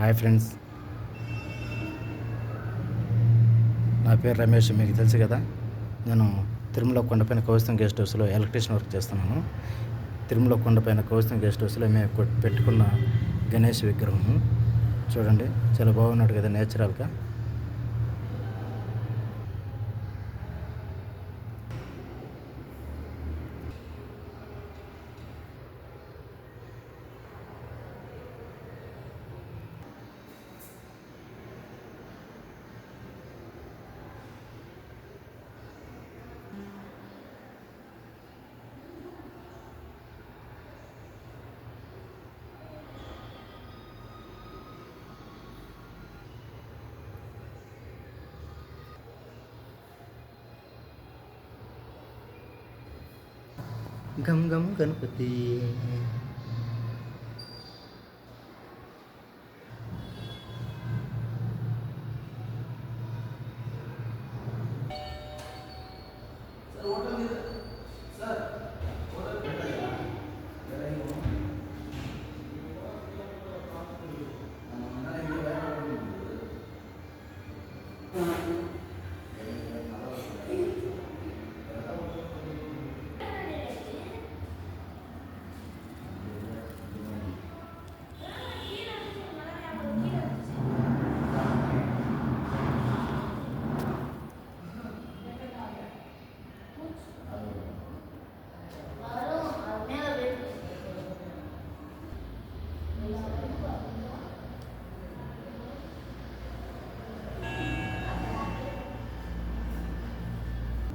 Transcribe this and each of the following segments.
Hi friends. నా పేరు రమేష్ మీకు తెలుసు కదా. నేను తిరుమల కొండపైన కౌస్తం గెస్ట్ హౌస్లో ఎలక్ట్రీషియన్ వర్క్ చేస్తున్నాను. తిరుమల కొండపైన కౌస్తం గెస్ట్ హౌస్లో మేము పెట్టుకున్న గణేష్ విగ్రహం చూడండి చాలా బాగున్నాడు కదా నేచురల్గా. గమ్ గమ్ గణపతి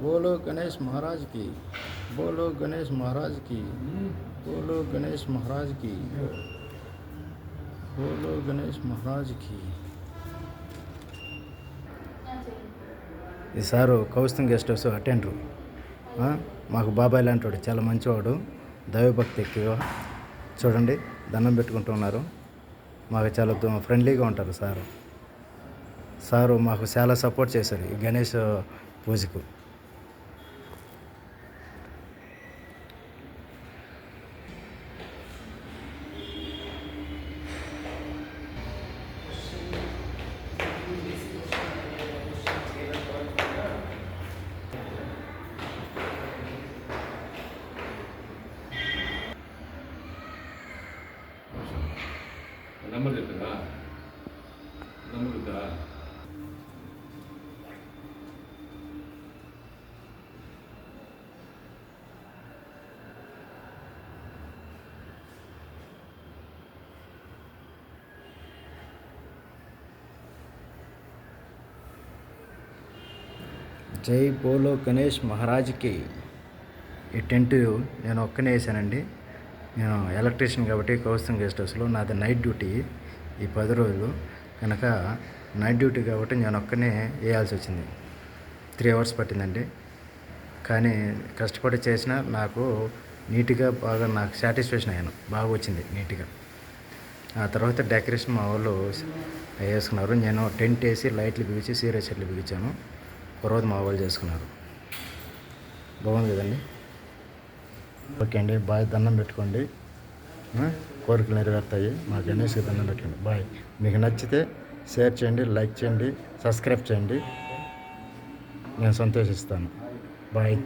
బోలో గణేష్ మహారాజ్కి బోలో గణేష్ మహారాజ్కి బోలో గణేష్ మహారాజ్కి బోలో గణేష్ మహారాజ్కి ఈ sir Kaustam guest house attender. మాకు బాబాయ్ లాంటి వాడు చాలా మంచివాడు దైవభక్తి ఎక్కువ. చూడండి దండం పెట్టుకుంటున్నారు మాకు చాలా ఫ్రెండ్లీగా ఉంటారు సారు. సారు మాకు చాలా సపోర్ట్ చేశారు ఈ గణేష్ పూజకు. నెంబర్ చెప్పారా నెంబర్ ఉందా జై బోలో గణేష్ మహారాజ్కి ఈ టెంట్ నేను ఒక్కనే వేసానండి. నేను ఎలక్ట్రీషియన్ కాబట్టి కౌస్తం గెస్ట్ హౌస్లో నాది నైట్ డ్యూటీ ఈ పది రోజులు. కనుక నైట్ డ్యూటీ కాబట్టి నేను ఒక్కనే వేయాల్సి వచ్చింది. త్రీ అవర్స్ పట్టిందండి. కానీ కష్టపడి చేసిన నాకు నీట్గా బాగా నాకు సాటిస్ఫాక్షన్ అయ్యాను. బాగా వచ్చింది నీట్గా. ఆ తర్వాత డెకరేషన్ మా వాళ్ళు వేసుకున్నారు. నేను టెంట్ వేసి లైట్లు బిగించి సీరియస్ చెట్లు బిగించాను. ఒక రోజు మా వాళ్ళు చేసుకున్నారు. బాగుంది కదండి? ఓకే అండి బాయ్ దండం పెట్టుకోండి. కోరికలు నెరవేరుతాయి. మా గణేష్కి దండం పెట్టండి. బాయ్. మీకు నచ్చితే షేర్ చేయండి లైక్ చేయండి సబ్స్క్రైబ్ చేయండి. నేను సంతోషిస్తాను. బాయ్.